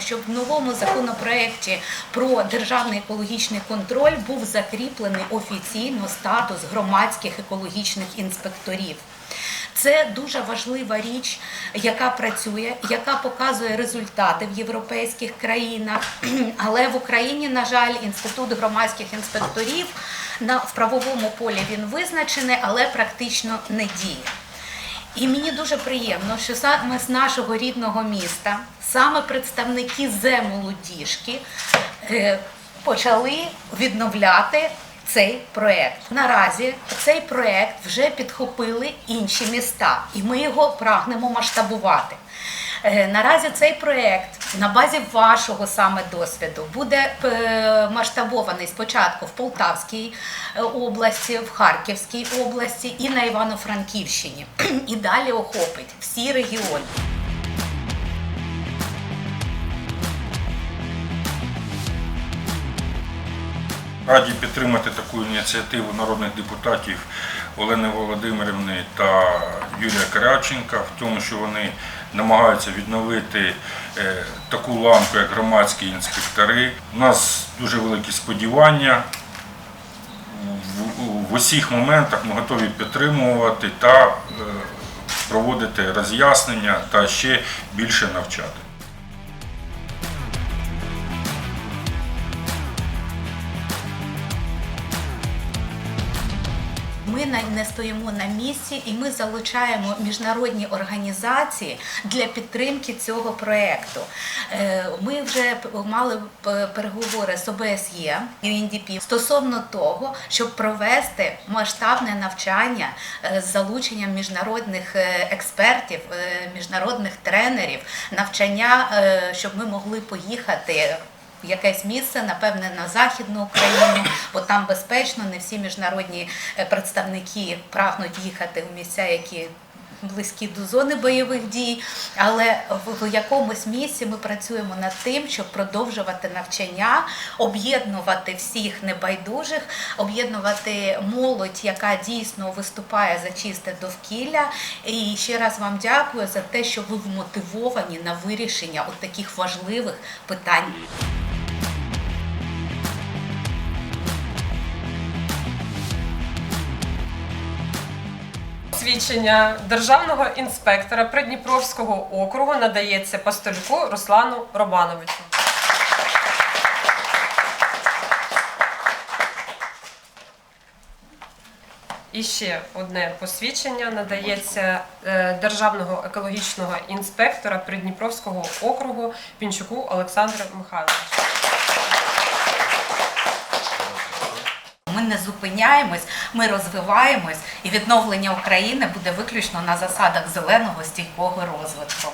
щоб в новому законопроекті про державний екологічний контроль був закріплений офіційно статус громадських екологічних інспекторів. Це дуже важлива річ, яка працює, яка показує результати в європейських країнах. Але в Україні, на жаль, інститут громадських інспекторів на в правовому полі він визначений, але практично не діє. І мені дуже приємно, що саме з нашого рідного міста, саме представники земолодіжки е, почали відновляти цей проект. Наразі цей проект вже підхопили інші міста, і ми його прагнемо масштабувати. Е, Наразі цей проект на базі вашого саме досвіду буде е, масштабований спочатку в Полтавській е, області, в Харківській області і на Івано-Франківщині. І далі охопить всі регіони. Раді підтримати таку ініціативу народних депутатів Олени Володимирівни та Юрія Каряченка в тому, що вони намагаються відновити е, таку ланку, як громадські інспектори. У нас дуже великі сподівання. В, усіх моментах ми готові підтримувати та е, проводити роз'яснення та ще більше навчати. Ми не стоїмо на місці і ми залучаємо міжнародні організації для підтримки цього проєкту. Е, Ми вже мали переговори з ОБСЄ і UNDP стосовно того, щоб провести масштабне навчання е, з залученням міжнародних е, експертів, міжнародних тренерів, навчання, щоб ми могли поїхати якесь місце, напевне, на західну Україну, бо там безпечно, не всі міжнародні е, представники прагнуть їхати в місця, які близькі до зони бойових дій. Але в, якомусь місці ми працюємо над тим, щоб продовжувати навчання, об'єднувати всіх небайдужих, об'єднувати молодь, яка дійсно виступає за чисте довкілля. І ще раз вам дякую за те, що ви вмотивовані на вирішення от таких важливих питань. Свідчення державного інспектора Придніпровського округу надається пастольку Руслану Романовичу. І ще одне посвідчення надається е, державного екологічного інспектора Придніпровського округу Пінчуку Олександру Михайловичу. Не зупиняємось, ми розвиваємось, і відновлення України буде виключно на засадах зеленого стійкого розвитку.